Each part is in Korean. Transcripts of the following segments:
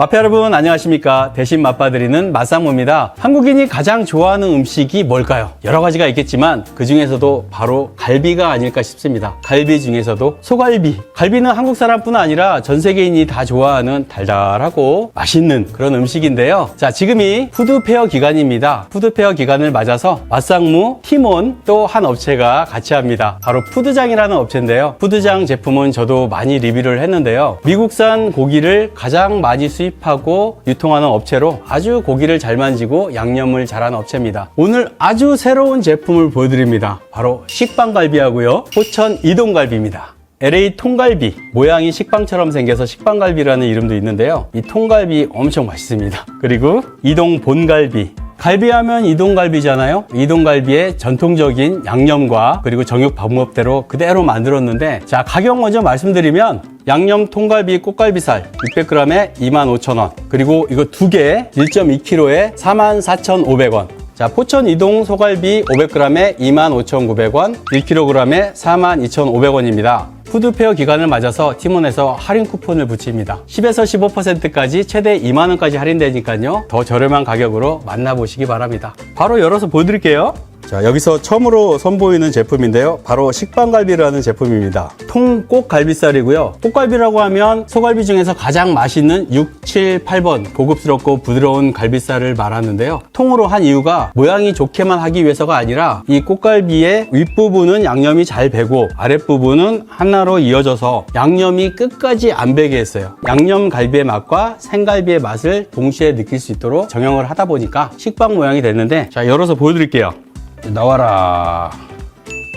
마페 여러분 안녕하십니까? 대신 맛봐드리는 맛상무입니다. 한국인이 가장 좋아하는 음식이 뭘까요? 여러 가지가 있겠지만 그 중에서도 바로 갈비가 아닐까 싶습니다. 갈비 중에서도 소갈비. 갈비는 한국 사람뿐 아니라 전 세계인이 다 좋아하는 달달하고 맛있는 그런 음식인데요. 자 지금이 푸드페어 기간입니다. 푸드페어 기간을 맞아서 맛상무 팀원 또 한 업체가 같이 합니다. 바로 푸드장이라는 업체인데요. 푸드장 제품은 저도 많이 리뷰를 했는데요. 미국산 고기를 가장 많이 수입 하고 유통하는 업체로 아주 고기를 잘 만지고 양념을 잘하는 업체입니다. 오늘 아주 새로운 제품을 보여드립니다. 바로 식빵갈비하고요. 포천 이동갈비입니다. LA 통갈비 모양이 식빵처럼 생겨서 식빵갈비라는 이름도 있는데요. 이 통갈비 엄청 맛있습니다. 그리고 이동 본갈비 갈비하면 이동갈비잖아요. 이동갈비의 전통적인 양념과 그리고 정육 방법대로 그대로 만들었는데 자 가격 먼저 말씀드리면 양념 통갈비 꽃갈비살 600g에 25,000원 그리고 이거 두 개 1.2kg에 44,500원 자, 포천 이동 소갈비 500g에 25,900원, 1kg에 42,500원입니다. 푸드페어 기간을 맞아서 팀원에서 할인 쿠폰을 붙입니다. 10에서 15%까지 최대 2만원까지 할인되니까요. 더 저렴한 가격으로 만나보시기 바랍니다. 바로 열어서 보여드릴게요. 자, 여기서 처음으로 선보이는 제품인데요. 바로 식빵갈비라는 제품입니다. 통꽃갈비살이고요. 꽃갈비라고 하면 소갈비 중에서 가장 맛있는 6, 7, 8번 고급스럽고 부드러운 갈비살을 말하는데요. 통으로 한 이유가 모양이 좋게만 하기 위해서가 아니라 이 꽃갈비의 윗부분은 양념이 잘 배고 아랫부분은 하나로 이어져서 양념이 끝까지 안 배게 했어요. 양념 갈비의 맛과 생갈비의 맛을 동시에 느낄 수 있도록 정형을 하다 보니까 식빵 모양이 됐는데 자 열어서 보여드릴게요. 나와라.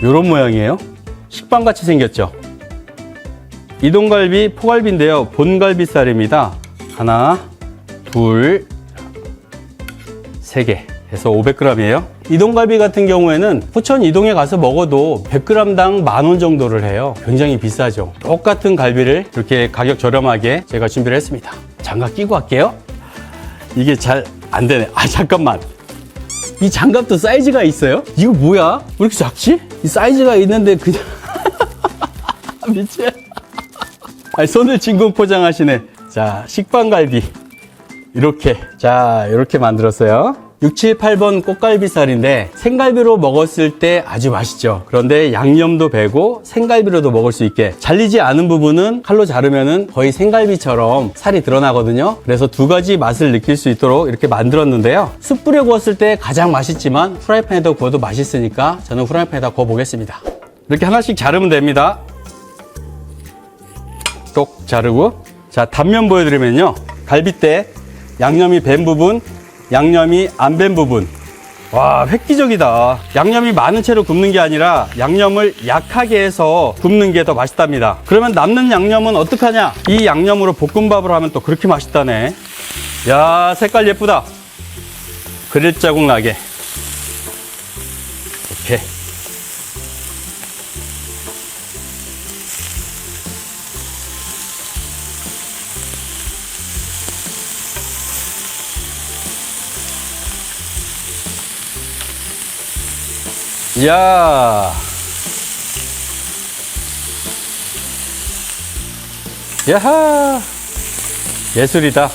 요런 모양이에요. 식빵같이 생겼죠. 이동갈비 포갈비인데요. 본갈비살입니다. 하나, 둘, 세 개. 해서 500g이에요. 이동갈비 같은 경우에는 포천 이동에 가서 먹어도 100g당 만 원 정도를 해요. 굉장히 비싸죠. 똑같은 갈비를 이렇게 가격 저렴하게 제가 준비를 했습니다. 장갑 끼고 할게요. 이게 잘 안 되네. 아, 잠깐만. 이 장갑도 사이즈가 있어요? 이거 뭐야? 왜 이렇게 작지? 이 사이즈가 있는데 그냥 미치. 아니, 손을 진공 포장하시네. 자, 식빵갈비. 이렇게. 자, 이렇게 만들었어요. 6, 7, 8번 꽃갈비살인데 생갈비로 먹었을 때 아주 맛있죠. 그런데 양념도 배고 생갈비로도 먹을 수 있게 잘리지 않은 부분은 칼로 자르면은 거의 생갈비처럼 살이 드러나거든요. 그래서 두 가지 맛을 느낄 수 있도록 이렇게 만들었는데요. 숯불에 구웠을 때 가장 맛있지만 후라이팬에다 구워도 맛있으니까 저는 후라이팬에다 구워 보겠습니다. 이렇게 하나씩 자르면 됩니다. 똑 자르고 자 단면 보여드리면요 갈비때 양념이 밴 부분 양념이 안 밴 부분. 와 획기적이다. 양념이 많은 채로 굽는 게 아니라 양념을 약하게 해서 굽는 게 더 맛있답니다. 그러면 남는 양념은 어떡하냐? 이 양념으로 볶음밥을 하면 또 그렇게 맛있다네. 야 색깔 예쁘다. 그릴 자국 나게. 이렇게 야. 야하. 예술이다.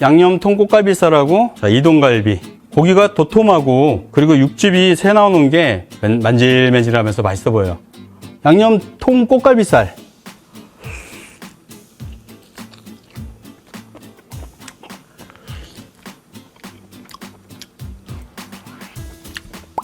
양념 통곡갈비살하고 자, 이동갈비. 고기가 도톰하고 그리고 육즙이 새 나오는 게 만- 만질만질하면서 맛있어 보여요. 양념 통곡갈비살.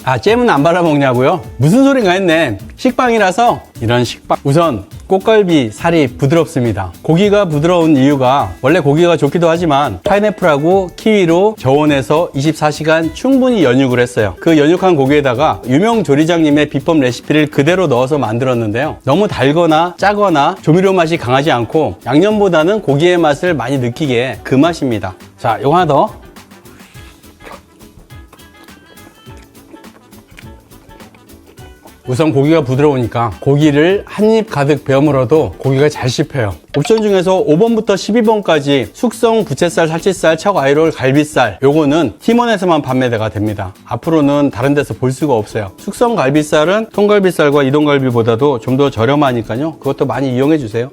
아, 잼은 안 발라 먹냐고요? 무슨 소린가 했네. 식빵이라서 이런 식빵. 우선 꽃갈비 살이 부드럽습니다. 고기가 부드러운 이유가 원래 고기가 좋기도 하지만 파인애플하고 키위로 저온에서 24시간 충분히 연육을 했어요. 그 연육한 고기에다가 유명 조리장님의 비법 레시피를 그대로 넣어서 만들었는데요. 너무 달거나 짜거나 조미료 맛이 강하지 않고 양념보다는 고기의 맛을 많이 느끼게 그 맛입니다. 자, 요거 하나 더. 우선 고기가 부드러우니까 고기를 한 입 가득 베어 물어도 고기가 잘 씹혀요. 옵션 중에서 5번부터 12번까지 숙성 부채살, 살치살, 척아이롤, 갈비살 요거는 팀원에서만 판매가 됩니다. 앞으로는 다른 데서 볼 수가 없어요. 숙성 갈비살은 통갈비살과 이동갈비보다도 좀 더 저렴하니까요. 그것도 많이 이용해 주세요.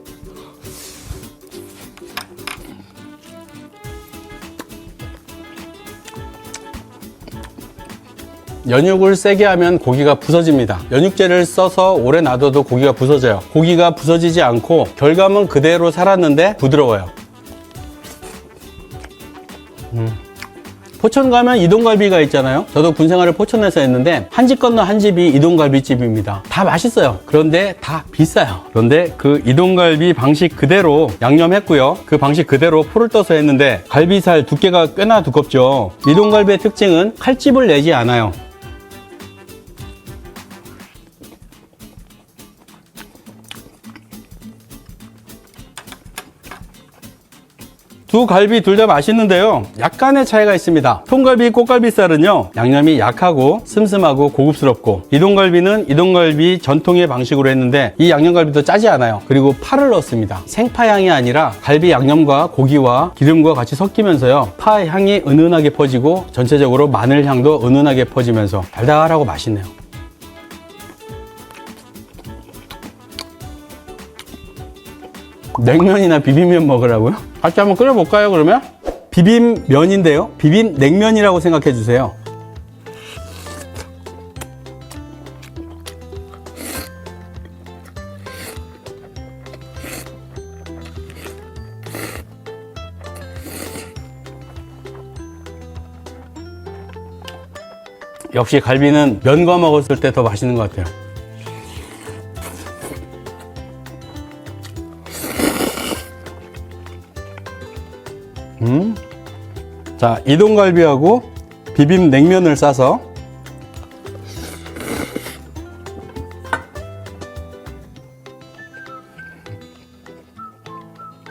연육을 세게 하면 고기가 부서집니다. 연육제를 써서 오래 놔둬도 고기가 부서져요. 고기가 부서지지 않고 결감은 그대로 살았는데 부드러워요. 음. 포천 가면 이동갈비가 있잖아요. 저도 군 생활을 포천에서 했는데 한 집 건너 한 집이 이동갈비집입니다. 다 맛있어요. 그런데 다 비싸요. 그런데 그 이동갈비 방식 그대로 양념했고요. 그 방식 그대로 풀을 떠서 했는데 갈비살 두께가 꽤나 두껍죠. 이동갈비의 특징은 칼집을 내지 않아요. 두 갈비 둘 다 맛있는데요. 약간의 차이가 있습니다. 통갈비, 꽃갈비살은요, 양념이 약하고 슴슴하고 고급스럽고, 이동갈비는 이동갈비 전통의 방식으로 했는데, 이 양념갈비도 짜지 않아요. 그리고 파를 넣습니다. 생파향이 아니라 갈비 양념과 고기와 기름과 같이 섞이면서요, 파 향이 은은하게 퍼지고, 전체적으로 마늘 향도 은은하게 퍼지면서 달달하고 맛있네요. 냉면이나 비빔면 먹으라고요? 같이 한번 끓여볼까요, 그러면? 비빔면인데요. 비빔 냉면이라고 생각해 주세요. 역시 갈비는 면과 먹었을 때 더 맛있는 것 같아요. 자, 이동갈비하고 비빔 냉면을 싸서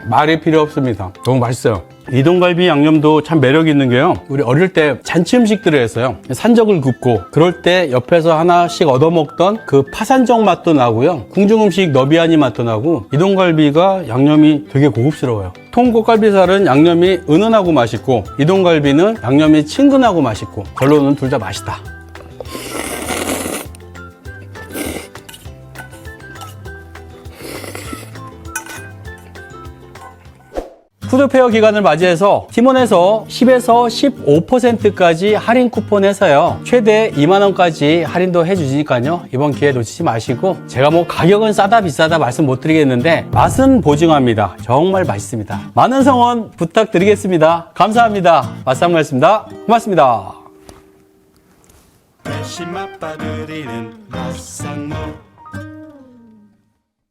말이 필요 없습니다. 너무 맛있어요. 이동갈비 양념도 참 매력 있는 게요. 우리 어릴 때 잔치 음식들을 했어요. 산적을 굽고 그럴 때 옆에서 하나씩 얻어먹던 그 파산적 맛도 나고요. 궁중 음식 너비아니 맛도 나고 이동갈비가 양념이 되게 고급스러워요. 통고갈비살은 양념이 은은하고 맛있고 이동갈비는 양념이 친근하고 맛있고 결론은 둘 다 맛있다. 푸드페어 기간을 맞이해서 팀원에서 10에서 15%까지 할인 쿠폰 해서요. 최대 2만원까지 할인도 해주시니까요. 이번 기회 놓치지 마시고 제가 뭐 가격은 싸다 비싸다 말씀 못 드리겠는데 맛은 보증합니다. 정말 맛있습니다. 많은 성원 부탁드리겠습니다. 감사합니다. 맛상무였습니다. 고맙습니다. 대신 맛봐드리는 맛상무